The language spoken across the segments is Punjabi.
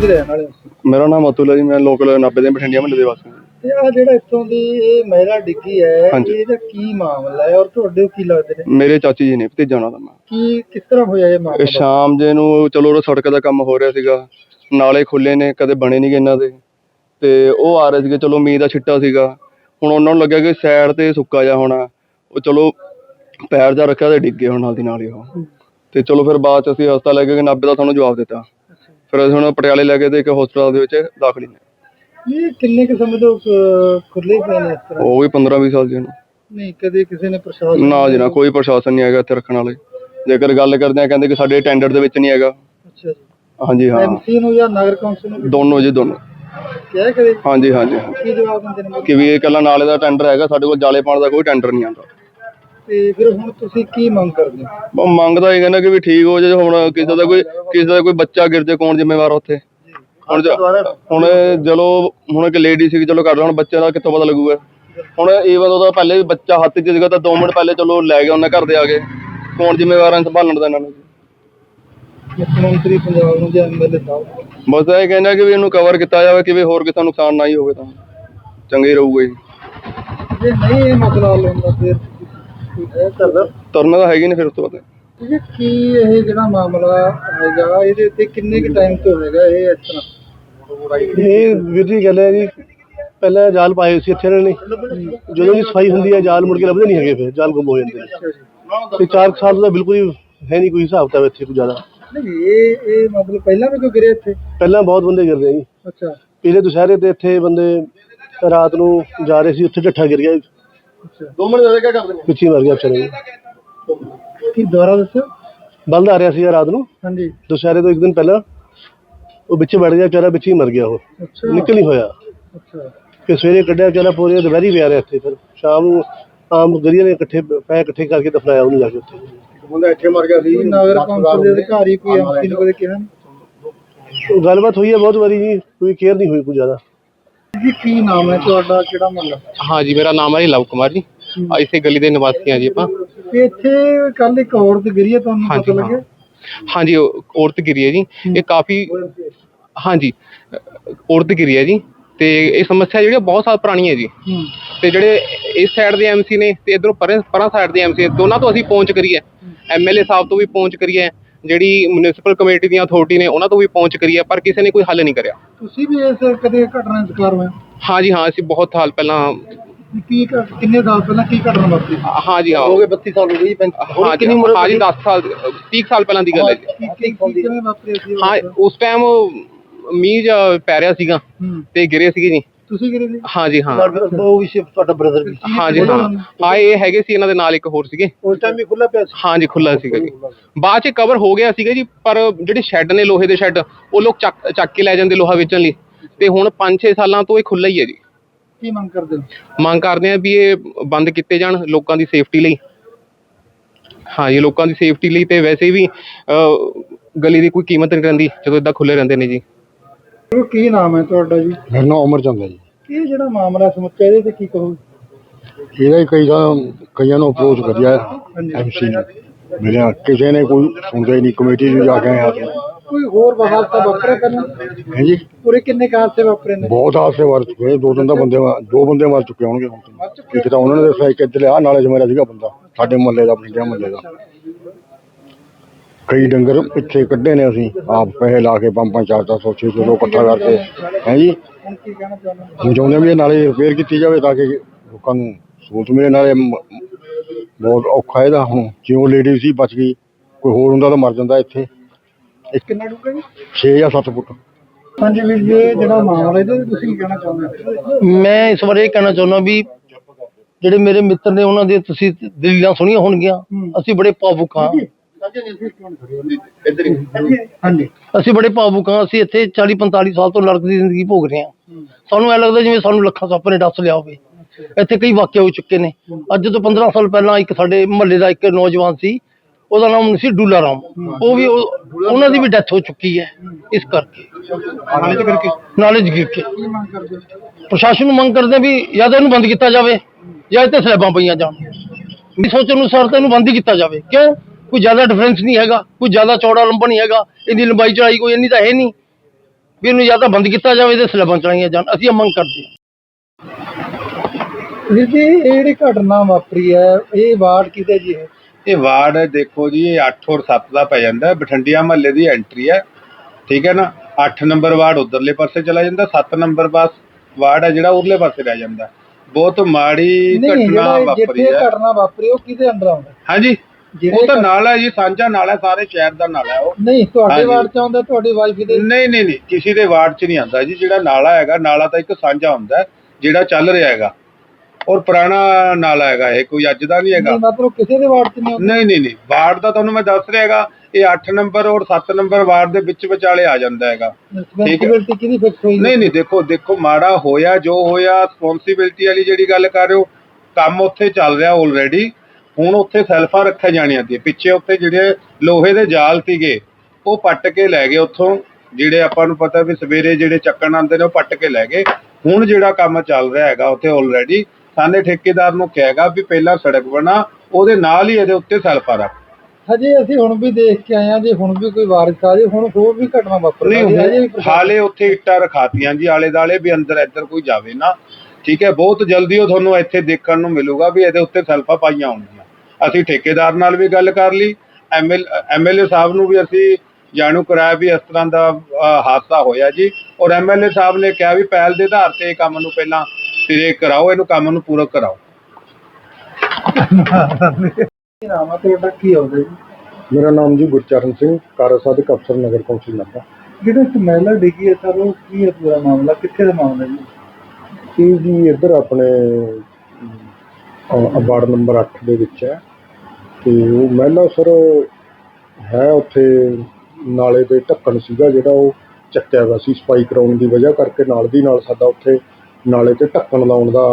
ਨਾਮ ਹੈ ਕਿੱਥੋਂ ਦੇ ਰਹਿਣ ਵਾਲੇ ਹੋ ਮੇਰਾ ਨਾਮ ਅਤੁਲ ਹੈ ਜੀ ਮੈਂ ਲੋਕਲ ਨਾਭੇ ਦੇ ਬਠਿੰਡਿਆ ਮਹੱਲੇ ਦੇ ਵਾਸੀ ਹਾਂ। ਤੇ ਆ ਜਿਹੜਾ ਇੱਥੋਂ ਦੀ ਇਹ ਮਹਿਲਾ ਡਿੱਗੀ ਹੈ ਹਾਂਜੀ। ਇਹਦਾ ਕੀ ਮਾਮਲਾ ਹੈ ਔਰ ਤੁਹਾਡੇ ਕੀ ਲੱਗਦੇ ਨੇ? ਮੇਰੇ ਚਾਚੀ ਜੀ ਨੇ ਭਤੀਜਾ ਉਹਨਾਂ ਦਾ ਮੈਂ ਕੀ ਕਿਸ ਤਰ੍ਹਾਂ ਹੋਇਆ ਇਹ ਇਹ ਮਾਮਲਾ ਸ਼ਾਮ ਜੇ ਨੂੰ ਚਲੋ ਉਹ ਸੜਕ ਦਾ ਕੰਮ ਹੋ ਰਿਹਾ ਸੀਗਾ ਨਾਲੇ ਖੁੱਲੇ ਨੇ ਕਦੇ ਬਣੇ ਨਹੀਂ ਇਹਨਾਂ ਦੇ। ਤੇ ਉਹ ਆ ਰਹੇ ਸੀਗੇ ਚਲੋ ਮੀਂਹ ਦਾ ਛਿੱਟਾ ਸੀਗਾ। ਹੁਣ ਉਹਨਾਂ ਨੂੰ ਲੱਗਿਆ ਕਿ ਸਾਈਡ ਤੇ ਸੁੱਕਾ ਜਾ ਹੋਣਾ। ਉਹ ਚਲੋ ਪੈਰ ਜਾ ਰੱਖਿਆ ਤੇ ਡਿੱਗ ਗਏ ਹੁਣ ਨਾਲ ਦੀ ਨਾਲ ਹੀ ਉਹ। ਤੇ ਚਲੋ ਫਿਰ ਬਾਅਦ ਚ ਅਸੀਂ ਹਸਪਤਾਲ ਲੈ ਕੇ ਗਏ ਨਾਭੇ ਦਾ ਸਾਨੂੰ ਜਵਾਬ ਦਿੱਤਾ। ਫਿਰ ਅਸੀਂ ਹੁਣ ਪਟਿਆਲੇ ਲੈ ਕੇ ਤੇ ਇੱਕ ਹਸਪਤਾਲ ਦੇ ਵਿੱਚ ਦਾਖਲ ਹੀ ਨੇ। ਇਹ ਕਿੰਨੇ ਕੁ ਸਮੇਂ ਤੋਂ ਖੁੱਲੇ ਪਏ ਨੇ ਇਸ ਤਰ੍ਹਾਂ? ਉਹ ਵੀ 15 20 ਸਾਲ ਜੀ ਨੂੰ ਨਹੀਂ ਕਦੇ ਕਿਸੇ ਨੇ ਪ੍ਰਸ਼ਾਸਨ ਨਾ ਜੀ ਨਾ ਕੋਈ ਪ੍ਰਸ਼ਾਸਨ ਨਹੀਂ ਹੈਗਾ ਇੱਥੇ ਰੱਖਣ ਵਾਲੇ। ਜੇਕਰ ਗੱਲ ਕਰਦੇ ਆ ਕਹਿੰਦੇ ਕਿ ਸਾਡੇ ਟੈਂਡਰ ਦੇ ਵਿੱਚ ਨਹੀਂ ਹੈਗਾ। ਅੱਛਾ ਜੀ। ਹਾਂਜੀ ਹਾਂ। ਐਮਸੀ ਨੂੰ ਜਾਂ ਨਗਰ ਕੌਂਸਲ ਨੂੰ ਦੋਨੋਂ ਜੀ ਦੋਨੋਂ। ਕਿਹਾ ਕਦੇ ਹਾਂਜੀ ਹਾਂਜੀ। ਕੀ ਜਵਾਬ ਦਿੰਦੇ ਨੇ? ਕਿ ਵੀ ਇਹ ਇਕੱਲਾ ਨਾਲੇ ਦਾ ਟੈਂਡਰ ਹੈਗਾ ਸਾਡੇ ਕੋਲ ਜਾਲੇ ਪਾਉਣ ਦਾ ਕੋਈ ਟੈਂਡਰ ਨਹੀਂ ਆਉਂਦਾ। ਤੇ ਫਿਰ ਹੁਣ ਤੁਸੀਂ ਕੀ ਮੰਗ ਕਰਦੇ ਹੋ? ਉਹ ਮੰਗਦਾ ਹੀ ਕਹਿੰਦਾ ਕਿ ਵੀ ਠੀਕ ਹੋ ਜੇ ਹੁਣ ਕਿਸੇ ਦਾ ਕੋਈ ਕਿਸੇ ਦਾ ਕੋਈ ਬੱਚਾ ਗਿਰ ਜੇ ਕੌਣ ਜ਼ਿੰਮੇਵਾਰ ਆ ਉੱਥੇ? ਹੁਣ ਜ- ਹੁਣ ਚਲੋ ਹੁਣ ਇੱਕ ਲੇਡੀ ਸੀ ਚਲੋ ਕਰ ਹੁਣ ਬੱਚੇ ਦਾ ਕਿੱਥੋਂ ਪਤਾ ਲੱਗੂਗਾ? ਹੁਣ ਈਵਨ ਉਹਦਾ ਪਹਿਲੇ ਵੀ ਬੱਚਾ ਹੱਥ 'ਚ ਸੀਗਾ ਤਾਂ 2 ਮਿੰਟ ਪਹਿਲੇ ਚਲੋ ਲੈ ਗਿਆ ਉਹਨਾਂ ਘਰ ਦੇ ਆ ਕੇ। ਕੌਣ ਜ਼ਿੰਮੇਵਾਰ ਹੈ ਸੰਭਾਲਣ ਦਾ ਇਹਨਾਂ ਨੂੰ? ਮੁੱਖ ਮੰਤਰੀ ਪੰਜਾਬ ਨੂੰ ਜਾਂ ਐਮਐਲਏ ਸਾਹਿਬ ਬਸ ਇਹ ਕਹਿੰਦਾ ਕਿ ਵੀ ਇਹਨੂੰ ਕਵਰ ਕੀਤਾ ਜਾਵੇ ਕਿ ਵੀ ਹੋਰ ਕਿਸੇ ਨੂੰ ਨੁਕਸਾਨ ਨਾ ਹੀ ਹੋਵੇ ਤਾਂ। ਚੰਗਾ ਰਹੂਗਾ ਜੀ ਜੇ ਨਹੀਂ ਇਹ ਮਸਲਾ ਹੱਲ ਹੁੰਦਾ ਫਿਰ? ਕੋਈ ਹੈ ਕਰਦਾ ਤੁਰਨਾ ਤਾਂ ਹੈਗੀ ਨਹੀਂ ਫਿਰ ਉਸ ਤੋਂ ਬਾਅਦ। ਇਹ ਕੀ ਇਹ ਜਿਹੜਾ ਮਾਮਲਾ ਹੈਗਾ ਇਹਦੇ ਉੱਤੇ ਕਿੰਨੇ ਕੁ ਟਾਈਮ ਤੋਂ ਹੈਗਾ ਇਹ ਇਸ ਤਰ੍ਹਾਂ? ਇਹ ਵੀਰ ਜੀ ਗੱਲ ਹੈ ਜੀ ਪਹਿਲਾਂ ਜਾਲ ਪਾਏ ਹੋਏ ਸੀ ਇੱਥੇ ਇਹਨਾਂ ਨੇ। ਜਦੋਂ ਵੀ ਸਫ਼ਾਈ ਹੁੰਦੀ ਹੈ ਜਾਲ ਮੁੜ ਕੇ ਲੱਭਦੇ ਨਹੀਂ ਹੈਗੇ ਫਿਰ ਜਾਲ ਗੁੰਮ ਹੋ ਜਾਂਦੇ ਨੇ। ਤੇ 4 ਸਾਲ ਦਾ ਬਿਲਕੁਲ ਹੀ ਹੈ ਨਹੀਂ ਕੋਈ ਹਿਸਾਬ ਤਾਂ ਇੱਥੇ ਕੋਈ ਜ਼ਿਆਦਾ। ਨਹੀਂ ਇਹ ਇਹ ਮਤਲਬ ਪਹਿਲਾਂ ਵੀ ਕੋਈ ਗਿਰੇ ਇੱਥੇ? ਪਹਿਲਾਂ ਬਹੁਤ ਬੰਦੇ ਗਿਰਦੇ ਆ ਜੀ। ਅੱਛਾ। ਪਿਛਲੇ ਦੁਸ਼ਹਿਰੇ ਤੇ ਇੱਥੇ ਬੰਦੇ ਰਾਤ ਨੂੰ ਜਾ ਰਹੇ ਸੀ ਉੱਥੇ ਢੱਠਾ ਗਿਰ ਗਿਆ। ਦੋ ਮਿੰਟ ਦੇ ਕੇ ਕਰਦੇ ਪਿੱਛੇ ਹੀ ਮਰ ਗਿਆ ਵਿਚਾਰੇ ਜੀ। ਕੀ ਦੁਬਾਰਾ ਦੱਸੋ ਬਲਦ ਆ ਰਿਹਾ ਸੀ ਰਾਤ ਨੂੰ। ਹਾਂਜੀ। ਦੁਸ਼ਹਿਰੇ ਤੋਂ ਇੱਕ ਦਿਨ ਪਹਿਲਾਂ ਉਹ ਵਿੱਚ ਵੜ ਗਿਆ ਵਿਚਾਰਾ ਵਿੱਚ ਹੀ ਮਰ ਗਿਆ ਉਹ। ਅੱਛਾ। ਨਿਕਲ ਨਹੀਂ ਹੋਇਆ। ਅੱਛਾ। ਫਿਰ ਸਵੇਰੇ ਕੱਢਿਆ ਵਿਚਾਰਾ ਪੂਰੇ ਦੁਪਹਿਰੀ ਪਿਆ ਰਿਹਾ ਇੱਥੇ। ਫਿਰ ਸ਼ਾਮ ਨੂੰ ਆਮ ਗਰੀਆਂ ਨੇ ਇਕੱਠੇ ਪੈ ਇਕੱਠੇ ਕਰਕੇ ਦਫਨਾਇਆ ਉਹਨੂੰ ਜਾ ਕੇ ਉੱਥੇ। ਬੰਦਾ ਇੱਥੇ ਮਰ ਗਿਆ ਸੀ। ਕੋਈ ਨਗਰ ਕੌਂਸਲ ਦੇ ਅਧਿਕਾਰੀ ਕੋਈ ਐਮਸੀ ਨੂੰ ਕਦੇ ਕਿਹਾ ਨੀ? ਉਹ ਗੱਲਬਾਤ ਹੋਈ ਹੈ ਬਹੁਤ ਵਾਰੀ ਜੀ ਕੋਈ ਕੇਅਰ ਨਹੀਂ ਹੋਈ ਕੋਈ ਜ਼ਿਆਦਾ। ਜੀ ਕੀ ਨਾਮ ਹੈ ਤੁਹਾਡਾ? ਕਿਹੜਾ ਮਹੱਲਾ? ਹਾਂਜੀ ਮੇਰਾ ਨਾਮ ਹੈ ਲਵ ਕੁਮਾਰ ਜੀ। ਇਸੇ ਗਲੀ ਦੇ ਨਿਵਾਸੀ ਹਾਂ ਜੀ ਆਪਾਂ। ਇੱਥੇ ਕੱਲ ਇੱਕ ਔਰਤ ਗਿਰੀ ਹੈ ਤੁਹਾਨੂੰ ਪਤਾ ਹਾਂਜੀ, ਹਾਂ। ਲੱਗਿਆ ਔਰਤ ਗਿਰੀ ਹੈ ਜੀ। ਇਹ ਕਾਫੀ ਹਾਂਜੀ ਅ, ਔਰਤ ਗਿਰੀ ਹੈ ਜੀ। ਤੇ ਇਹ ਸਮੱਸਿਆ ਜਿਹੜੀ ਬਹੁਤ ਸਾਲ ਪੁਰਾਣੀ ਹੈ ਜੀ। ਹੂੰ। ਤੇ ਜਿਹੜੇ ਇਸ ਸਾਈਡ ਦੇ ਐਮਸੀ ਨੇ ਤੇ ਇਧਰੋਂ ਪਰਾਂ ਸਾਈਡ ਦੇ ਐਮਸੀ ਦੋਨਾਂ ਤੋਂ ਅਸੀਂ ਪਹੁੰਚ ਕਰੀਏ ਐਮਐਲਏ ਸਾਹਿਬ ਤੋਂ ਵੀ ਪਹੁੰਚ ਕਰੀਏ ਜਿਹੜੀ ਮਿਊਨਿਸਪਲ ਕਮੇਟੀ ਦੀਆਂ ਅਥਾਰਟੀ ਨੇ ਉਹਨਾਂ ਤੋਂ ਵੀ ਪਹੁੰਚ ਕਰੀਏ ਪਰ ਕਿਸੇ ਨੇ ਕੋਈ ਹੱਲ ਨਹੀਂ ਕਰਿਆ। ਤੁਸੀਂ ਵੀ ਇਸ ਕਦੇ ਘਟਨਾ ਦਾ ਸ਼ਿਕਾਰ ਹੋਏ? ਹੋ? ਹਾਂ ਜੀ ਹਾਂ ਅਸੀਂ ਬਹੁਤ ਸਾਲ ਪਹਿਲਾਂ ਕੀ ਘਟ- ਕਿੰਨੇ ਸਾਲ ਪਹਿਲਾਂ ਕੀ ਘਟਨਾ ਵਾਪਰੀ? ਹਾਂ ਜੀ ਹਾਂ। ਹੋ ਗਏ 32 ਸਾਲ ਹੋ ਗਏ ਜੀ ਹਾਂ ਜੀ ਹਾਂ ਜੀ 10 ਸਾਲ 30 ਸਾਲ ਪਹਿਲਾਂ ਦੀ ਗੱਲ ਹੈ ਜੀ। ਕੀ ਕੀ ਕਿਵੇਂ ਵਾਪਰੀ ਸੀ ਹਾਂ? ਉਸ ਟਾਈਮ ਮੀਂਹ ਜਿਹਾ ਪੈ ਰਿਹਾ ਸੀਗਾ ਹੂੰ। ਤੇ ਗਿਰੇ ਸੀਗੇ ਜੀ। ਤੁਸੀਂ ਗਿਰੇ ਸੀ ਹਾਂ। ਜੀ ਹਾਂ ਉਹ ਵੀ ਸੀ ਤੁਹਾਡਾ ਬ੍ਰਦਰ ਵੀ ਹਾਂ। ਜੀ ਹਾਂ ਹਾਂ ਇਹ ਹੈਗੇ ਸੀ ਇਹਨਾਂ ਦੇ ਨਾਲ ਇੱਕ ਹੋਰ ਸੀਗੇ। ਉਸ ਟਾਈਮ ਵੀ ਖੁੱਲਾ ਪਿਆ ਸੀ? ਹਾਂ ਜੀ ਖੁੱਲਾ ਸੀਗਾ ਜੀ। ਬਾਅਦ ਚ ਕਵਰ ਹੋ ਗਿਆ ਸੀਗਾ ਜੀ ਪਰ ਜਿਹੜੇ ਸ਼ੈੱਡ ਨੇ ਲੋਹੇ ਦੇ ਸ਼ੈੱਡ ਉਹ ਲੋਕ ਚੱਕ ਚੱਕ ਕੇ ਲੈ ਜਾਂਦੇ ਲੋਹਾ ਵੇਚਣ ਲਈ। ਤੇ ਹੁਣ 5-6 ਸਾਲਾਂ ਤੋਂ ਇਹ ਖੁੱਲਾ ਹੀ ਹੈ ਜੀ। ਕੀ ਮੰਗ ਕਰਦੇ ਹੋ? ਮੰਗ ਕਰਦੇ ਆ ਵੀ ਇਹ ਬੰਦ ਕੀਤੇ ਜਾਣ ਲੋਕਾਂ ਦੀ ਸੇਫਟੀ ਲਈ। ਹਾਂ ਜੀ ਲੋਕਾਂ ਦੀ ਸੇਫਟੀ ਲਈ ਤੇ ਵੈਸੇ ਵੀ ਅਹ, ਗਲੀ ਦੀ ਕੋਈ ਕੀਮਤ ਨਹੀਂ ਰਹਿੰਦੀ ਜਦੋਂ ਇਦਾਂ ਖੁੱਲੇ ਰਹਿੰਦੇ ਨੇ ਜੀ। ਉਹ ਕੀ ਨਾਮ ਹੈ ਤੁਹਾਡਾ ਜੀ? ਮੇਰਾ ਨਾਮ ਅਮਰ ਚੰਦ ਹੈ ਜੀ। ਇਹ ਜਿਹੜਾ ਮਾਮਲਾ ਸਮੁੱਚਾ ਇਹਦੇ ਤੇ ਕੀ ਕਹੋ ਇਹਦਾ ਹੀ ਕਈ ਦਾ ਕਈਆਂ ਨੂੰ ਅਪਰੋਚ ਕਰਿਆ ਐਮਸੀ ਨੇ। ਮੇਰੇ ਕਿਸੇ ਨੇ ਕੋਈ ਸੁਣਦਾ ਹੀ ਨਹੀਂ ਕਮੇਟੀ ਨੂੰ ਜਾ ਕੇ ਆਇਆ ਸੀ ਕੋਈ ਹੋਰ ਹਾਦਸਾ ਵਾਪਰਿਆ ਪਹਿਲਾਂ? ਹੈ ਜੀ? ਪੂਰੇ ਕਿੰਨੇ ਕਾਰ ਸੇ ਵਾਪਰੇ ਨੇ? ਬਹੁਤ ਹਾਦਸੇ ਮਰ ਚੁੱਕੇ ਦੋ ਤਿੰਨ ਤਾਂ ਬੰਦੇ ਦੋ ਬੰਦੇ ਮਰ ਚੁੱਕੇ ਹੋਣਗੇ ਹੁਣ। ਤਾਂ। ਇੱਕ ਤਾਂ ਉਹਨਾਂ ਨੇ ਦੱਸਿਆ ਇੱਕ ਇੱਧਰ ਆ ਨਾਲੇ 'ਚ ਮੇਰਾ ਸੀਗਾ ਬੰਦਾ। ਸਾਡੇ ਮੁਹੱਲੇ ਦਾ ਪਿੰਡਿਆ ਮੁਹੱਲੇ ਦਾ। ਕਈ ਡੰਗਰ ਪਿੱਛੇ ਕੱਢੇ ਨੇ ਅਸੀਂ ਆਪ ਪੈਸੇ ਲਾ ਕੇ ਪੰਜ ਚਾਰ ਚਾਰ ਸੌ ਛੇ ਸੌ ਦੋ ਇਕੱਠਾ ਕਰਕੇ ਹੈ ਜੀ? ਹੁਣ ਚਾਹੁੰਦੇ ਹੋ? ਵੀ ਇਹ ਨਾਲੇ ਰਿਪੇਅਰ ਕੀਤੀ ਜਾਵੇ ਤਾਂ ਕਿ ਲੋਕਾਂ ਨੂੰ ਸਹੂਲਤ ਮਿਲੇ ਨਾਲੇ ਮ- ਬਹੁਤ ਔਖਾ ਇਹਦਾ ਹੁਣ ਜਿਉਂ ਲੇਡੀ ਸੀ ਬਚ ਗਈ ਕੋਈ ਹੋਰ ਹੁੰਦਾ ਤਾਂ ਮਰ ਜਾਂਦਾ ਇੱਥੇ। ਕਿੰਨਾ ਜੀ? 6 ਜਾਂ 7 ਫੁੱਟ। ਹਾਂਜੀ ਵੀਰ ਜੀ ਇਹ ਜਿਹੜਾ ਮਾਮਲਾ ਇਹਦੇ ਤੇ ਤੁਸੀਂ ਕੀ ਕਹਿਣਾ ਚਾਹੁੰਦੇ ਹੋ? ਮੈਂ ਇਸ ਵਾਰ ਇਹ ਕਹਿਣਾ ਚਾਹੁੰਦਾ ਵੀ ਜਿਹੜੇ ਮੇਰੇ ਮਿੱਤਰ ਨੇ ਉਹਨਾਂ ਦੇ ਤੁਸੀਂ ਦਲੀਲਾਂ ਸੁਣੀਆਂ ਹੋਣਗੀਆਂ। ਅਸੀਂ ਬੜੇ ਭਾਵੁਕ ਹਾਂ। ਹਾਂਜੀ। ਅਸੀਂ ਬੜੇ ਭਾਵੁਕ ਹਾਂ ਅਸੀਂ ਇੱਥੇ 40 45 ਸਾਲ ਤੋਂ ਨਰਕ ਦੀ ਜ਼ਿੰਦਗੀ ਭੋਗ ਰਹੇ ਹਾਂ। ਸਾਨੂੰ ਐ ਲੱਗਦਾ ਜਿਵੇਂ ਸਾਨੂੰ ਲੱਖਾਂ ਸੱਪ ਨੇ ਡੱਸ ਲਿਆ ਹੋਵੇ। ਇੱਥੇ ਕਈ ਵਾਕਿਆ ਹੋ ਚੁੱਕੇ ਨੇ। ਅੱਜ ਤੋਂ 15 ਸਾਲ ਪਹਿਲਾਂ ਇੱਕ ਸਾਡੇ ਮੁਹੱਲੇ ਦਾ ਇੱਕ ਨੌਜਵਾਨ ਸੀ ਉਹਦਾ ਨਾਮ ਸੀ ਡੂਲਾ ਰਾਮ। ਉਹ ਵੀ ਉਹ- ਉਹਨਾਂ ਦੀ ਵੀ ਡੈਥ ਹੋ ਚੁੱਕੀ ਹੈ ਇਸ ਕਰਕੇ। ਨਾਲੇ ਤੇ ਕਰਕੇ ਨਾਲੇ 'ਚ ਗਿਰ ਕੇ। ਪ੍ਰਸ਼ਾਸਨ ਨੂੰ ਮੰਗ ਕਰਦੇ ਵੀ ਜਾਂ ਤਾਂ ਇਹਨੂੰ ਬੰਦ ਕੀਤਾ ਜਾਵੇ ਜਾਂ ਇੱਥੇ ਸਲੈਬਾਂ ਪਈਆਂ ਜਾਣ। ਵੀ ਸੋਚਣ ਅਨੁਸਾਰ ਤਾਂ ਇਹਨੂੰ ਬੰਦ ਹੀ ਕੀਤਾ ਜਾਵੇ। ਕਿਉਂ? ਕੋਈ ਜ਼ਿਆਦਾ ਡਿਫਰੈਂਸ ਨਹੀਂ ਹੈਗਾ ਕੋਈ ਜ਼ਿਆਦਾ ਚੌੜਾ ਲੰਬਾ ਨਹੀਂ ਹੈਗਾ ਇਹਦੀ ਲੰਬਾਈ ਚੌੜਾਈ ਕੋਈ ਇੰਨੀ ਤਾਂ ਹੈ ਨਹੀਂ। ਵੀ ਇਹਨੂੰ ਜਾਂ ਤਾਂ ਬੰਦ ਕੀਤਾ ਜਾਵੇ ਤੇ ਸਲੈਬਾਂ ਚਲਾਈਆਂ ਜਾਣ ਅਸੀਂ ਇਹ ਮੰਗ ਕਰਦੇ ਹਾਂ। ਵੀਰ ਜੀ ਇਹ ਜਿਹੜੀ ਘਟਨਾ ਵਾਪਰੀ ਹੈ ਇਹ ਵਾਰਡ ਕਿਤੇ ਜੀ ਹੈ? ਇਹ ਵਾਰਡ ਹੈ ਦੇਖੋ ਜੀ ਇਹ 8 ਔਰ 7 ਦਾ ਪੈ ਜਾਂਦਾ ਹੈ। ਬਠਿੰਡਿਆ ਮਹੱਲੇ ਦੀ ਐਂਟਰੀ ਹੈ। ਠੀਕ ਹੈ ਨਾ? 8 ਨੰਬਰ ਵਾਰਡ ਉਧਰਲੇ ਪਾਸੇ ਚਲਾ ਜਾਂਦਾ 7 ਨੰਬਰ ਬਸ ਵਾਰਡ ਹੈ ਜਿਹੜਾ ਉਰਲੇ ਪਾਸੇ ਰਹਿ ਜਾਂਦਾ। ਬਹੁਤ ਮਾੜੀ ਨਹੀਂ ਘਟਨਾ ਜਿਹੜਾ ਵਾਪਰੀ ਜਿੱਥੇ ਹੈ। ਘਟਨਾ ਵਾਪਰੀ ਉਹ ਕਿਹਦੇ ਅੰਡਰ ਆਉਂਦਾ? ਹਾਂਜੀ? ਜਿਹੜੇ ਉਹ ਤਾਂ ਨਾਲਾ ਹੈ ਜੀ ਸਾਂਝਾ ਨਾਲਾ ਹੈ, ਸਾਰੇ ਸ਼ਹਿਰ ਦਾ ਨਾਲਾ ਹੈ ਉਹ। ਨਹੀਂ ਤੁਹਾਡੇ ਹਾਂਜੀ। ਵਾਰਡ ਚ ਆਉਂਦਾ ਤੁਹਾਡੀ ਵਾਈਫ ਦੇ? ਨਹੀਂ ਨਹੀਂ ਨਹੀਂ ਕਿਸੇ ਦੇ ਵਾਰਡ 'ਚ ਨਹੀਂ ਆਉਂਦਾ ਜੀ ਜਿਹੜਾ ਨਾਲਾ ਹੈਗਾ ਨਾਲਾ ਤਾਂ ਇੱਕ ਸਾਂਝਾ ਹੁੰਦਾ ਹੈ, ਜਿਹੜਾ ਚੱਲ ਰਿਹਾ ਹੈਗਾ। ਔਰ ਪੁਰਾਣਾ ਨਾਲਾ ਹੈਗਾ ਇਹ ਕੋਈ ਅੱਜ ਦਾ ਨਹੀਂ ਹੈਗਾ। ਨਹੀਂ ਮਤਲਬ ਕਿਸੇ ਦੇ ਵਾਰਡ ਚ ਨਹੀਂ ਆਉਂਦਾ। ਨਹੀਂ ਨਹੀਂ ਨਹੀਂ ਵਾਰਡ ਦਾ ਤੁਹਾਨੂੰ ਮੈਂ ਦੱਸ ਰਿਹਾ ਹੈਗਾ ਇਹ 8 ਨੰਬਰ ਔਰ 7 ਨੰਬਰ ਵਾਰਡ ਦੇ ਵਿੱਚ ਵਿਚਾਲੇ ਆ ਜਾਂਦਾ ਹੈਗਾ। ਰਿਸਪੌਂਸਿਬਿਲਟੀ ਕਿਹਦੀ ਫਿਕਸ ਹੋਈ ਨਹੀਂ ਨਹੀਂ? ਦੇਖੋ ਦੇਖੋ ਮਾੜਾ ਹੋਇਆ ਜੋ ਹੋਇਆ ਰਿਸਪੌਂਸਿਬਿਲਟੀ ਵਾਲੀ ਜਿਹੜੀ ਗੱਲ ਕਰ ਰਹੇ ਹੋ ਕੰਮ ਉੱਥੇ ਚੱਲ ਰਿਹਾ ਆਲਰੇਡੀ ਹੁਣ ਉੱਥੇ ਸੈਲਫਾਂ ਰੱਖਿਆ ਜਾਣੀਆਂ ਸੀ। ਪਿੱਛੇ ਉੱਥੇ ਜਿਹੜੇ ਲੋਹੇ ਦੇ ਜਾਲ ਸੀਗੇ ਉਹ ਪੱਟ ਕੇ ਲੈ ਗਏ ਉੱਥੋਂ। ਜਿਹੜੇ ਆਪਾਂ ਨੂੰ ਪਤਾ ਵੀ ਸਵੇਰੇ ਜਿਹੜੇ ਚੱਕਣ ਆਉਂਦੇ ਨੇ ਉਹ ਪੱਟ ਕੇ ਲੈ ਗਏ। ਹੁਣ ਜਿਹੜਾ ਕੰਮ ਚੱਲ ਰਿਹਾ ਹੈਗਾ ਉੱਥੇ ਆਲਰੇਡੀ ਸਾਨੇ ਠੇਕੇਦਾਰ ਨੂੰ ਕਹੇਗਾ ਵੀ ਪਹਿਲਾਂ ਸੜਕ ਬਣਾ ਉਹਦੇ ਨਾਲ ਹੀ ਇਹਦੇ ਉੱਤੇ ਸੈਲਫਾਂ ਰੱਖ। ਹਜੇ ਅਸੀਂ ਹੁਣ ਵੀ ਦੇਖ ਕੇ ਆਏ ਆ ਜੇ ਹੁਣ ਵੀ ਕੋਈ ਵਾਰਿਸ ਆ ਜੇ ਹੁਣ ਹੋਰ ਵੀ ਘਟਨਾ ਵਾਪਰ ਨਹੀਂ ਹਜੇ ਹਾਲੇ ਉੱਥੇ ਇੱਟਾਂ ਰਖਾਤੀਆਂ ਜੀ ਆਲੇ ਦਾਲੇ ਵੀ ਅੰਦਰ ਇੱਧਰ ਕੋਈ ਜਾਵੇ ਨਾ। ਠੀਕ ਹੈ ਬਹੁਤ ਜਲਦੀ ਉਹ ਤੁਹਾਨੂੰ ਇੱਥੇ ਦੇਖਣ ਨੂੰ ਮਿਲੂਗਾ ਵੀ ਇਹਦੇ ਉੱਤੇ ਸੈਲਫਾਂ ਪਾਈਆਂ ਹੋਣਗੀਆਂ। ਅਸੀਂ ਠੇਕੇਦਾਰ ਨਾਲ ਵੀ ਗੱਲ ਕਰ ਲਈ। ਐਮਐਲ ਐਮਐਲਏ ਸਾਹਿਬ ਨੂੰ ਵੀ ਅਸੀਂ ਜਾਣੂ ਕਰਾਇਆ ਵੀ ਇਸ ਤਰ੍ਹਾਂ ਦਾ ਹਾਦਸਾ ਹੋਇਆ ਜੀ। ਔਰ ਐਮਐਲਏ ਸਾਹਿਬ ਨੇ ਕਿਹਾ ਵੀ ਪਹਿਲ ਦੇ ਆਧਾਰ ਤੇ ਇਹ ਕੰਮ ਨੂੰ ਪਹਿਲਾਂ ਸਿਰੇ ਕਰਾਓ ਇਹਨੂੰ ਕੰਮ ਨੂੰ ਪੂਰਾ ਕਰਾਓ। ਕੀ ਨਾਮ ਆ ਤੁਹਾਡਾ ਕੀ ਆਉਂਦਾ ਜੀ? ਮੇਰਾ ਨਾਮ ਜੀ ਗੁਰਚਰਨ ਸਿੰਘ ਕਾਰਜ ਸਾਧਕ ਅਫਸਰ ਨਗਰ ਕੌਂਸਲ ਨੰਬਰ। ਜਿਹੜਾ ਇੱਕ ਮਹਿਲਾ ਡਿੱਗੀ ਹੈ ਸਰ ਉਹ ਕੀ ਹੈ ਪੂਰਾ ਮਾਮਲਾ? ਕਿੱਥੇ ਦਾ ਮਾਮਲਾ ਜੀ? ਇਹ ਜੀ ਇੱਧਰ ਆਪਣੇ ਵਾਰਡ ਨੰਬਰ 8 ਦੇ ਵਿੱਚ ਹੈ ਤੇ ਉਹ ਮਹਿਲਾ ਸਰ ਹੈ ਉੱਥੇ ਨਾਲੇ ਦੇ ਢੱਕਣ ਸੀਗਾ ਜਿਹੜਾ ਉਹ ਚੱਕਿਆ ਹੋਇਆ ਸੀ ਸਫ਼ਾਈ ਕਰਾਉਣ ਦੀ ਵਜ੍ਹਾ ਕਰਕੇ ਨਾਲ ਦੀ ਨਾਲ ਸਾਡਾ ਉੱਥੇ ਨਾਲੇ ਤੇ ਢੱਕਣ ਲਾਉਣ ਦਾ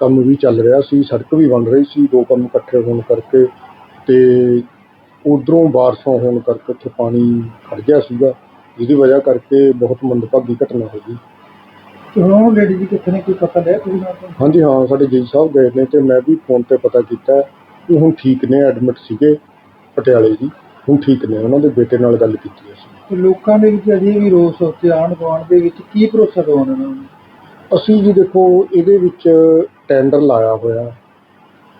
ਕੰਮ ਵੀ ਚੱਲ ਰਿਹਾ ਸੀ, ਸੜਕ ਵੀ ਬਣ ਰਹੀ ਸੀ, ਦੋ ਕੰਮ ਇਕੱਠੇ ਹੋਣ ਕਰਕੇ ਤੇ ਉਧਰੋਂ ਬਾਰਸ਼ਾਂ ਹੋਣ ਕਰਕੇ ਉੱਥੇ ਪਾਣੀ ਖੜ ਗਿਆ ਸੀਗਾ, ਜਿਹਦੀ ਵਜ੍ਹਾ ਕਰਕੇ ਬਹੁਤ ਮੰਦਭਾਗੀ ਘਟਨਾ ਹੋ ਗਈ। ਤੇ ਹੁਣ ਉਹ ਲੇਡੀ ਜੀ ਕਿੱਥੇ ਨੇ ਕੋਈ ਪਤਾ ਲਿਆ ਤੁਸੀਂ ਨਾਲ ਤੋਂ? ਹਾਂਜੀ ਹਾਂ ਸਾਡੇ ਜੀ ਸਾਹਿਬ ਗਏ ਨੇ ਤੇ ਮੈਂ ਵੀ ਫੋਨ ਤੇ ਪਤਾ ਕੀਤਾ ਕਿ ਹੁਣ ਠੀਕ ਨੇ ਐਡਮਿਟ ਸੀਗੇ ਪਟਿਆਲੇ ਜੀ। ਹੁਣ ਠੀਕ ਨੇ ਉਹਨਾਂ ਦੇ ਬੇਟੇ ਨਾਲ ਗੱਲ ਕੀਤੀ ਅਸੀਂ। ਤੇ ਲੋਕਾਂ ਦੇ ਵਿੱਚ ਅਜੇ ਵੀ ਰੋਸ ਉੱਤੇ ਆਣ ਗੁਆਂਢ ਦੇ ਵਿੱਚ ਕੀ ਭਰੋਸਾ ਦਵਾਉਣਾ ਉਹਨਾਂ ਨੂੰ? ਅਸੀਂ ਜੀ ਦੇਖੋ ਇਹਦੇ ਵਿੱਚ ਟੈਂਡਰ ਲਾਇਆ ਹੋਇਆ।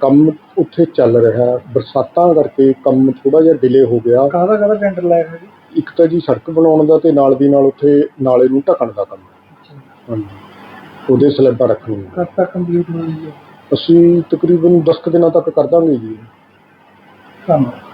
ਕੰਮ ਉੱਥੇ ਚੱਲ ਰਿਹਾ ਬਰਸਾਤਾਂ ਕਰਕੇ ਕੰਮ ਥੋੜਾ ਜਿਹਾ ਡਿਲੇ ਹੋ ਗਿਆ। ਕਾਹਦਾ ਕਾਹਦਾ ਟੈਂਡਰ ਲਾਇਆ ਹੈ ਜੀ? ਇੱਕ ਤਾਂ ਜੀ ਸੜਕ ਬਣਾਉਣ ਦਾ ਤੇ ਨਾਲ ਦੀ ਨਾਲ ਉੱਥੇ ਨਾਲੇ ਨੂੰ ਢੱਕਣ ਦਾ ਕੰਮ। ਹਾਂਜੀ। ਉਹਦੇ ਸਲੈਬਾਂ ਰੱਖਣੀਆਂ। ਕਦ ਤੱਕ ਕੰਪਲੀਟ ਹੈ। ਅਸੀਂ ਤਕਰੀਬਨ 10 ਕੁ ਦਿਨਾਂ ਤੱਕ ਕਰ ਦਾਂਗੇ ਜੀ। ਧੰਨਵਾਦ।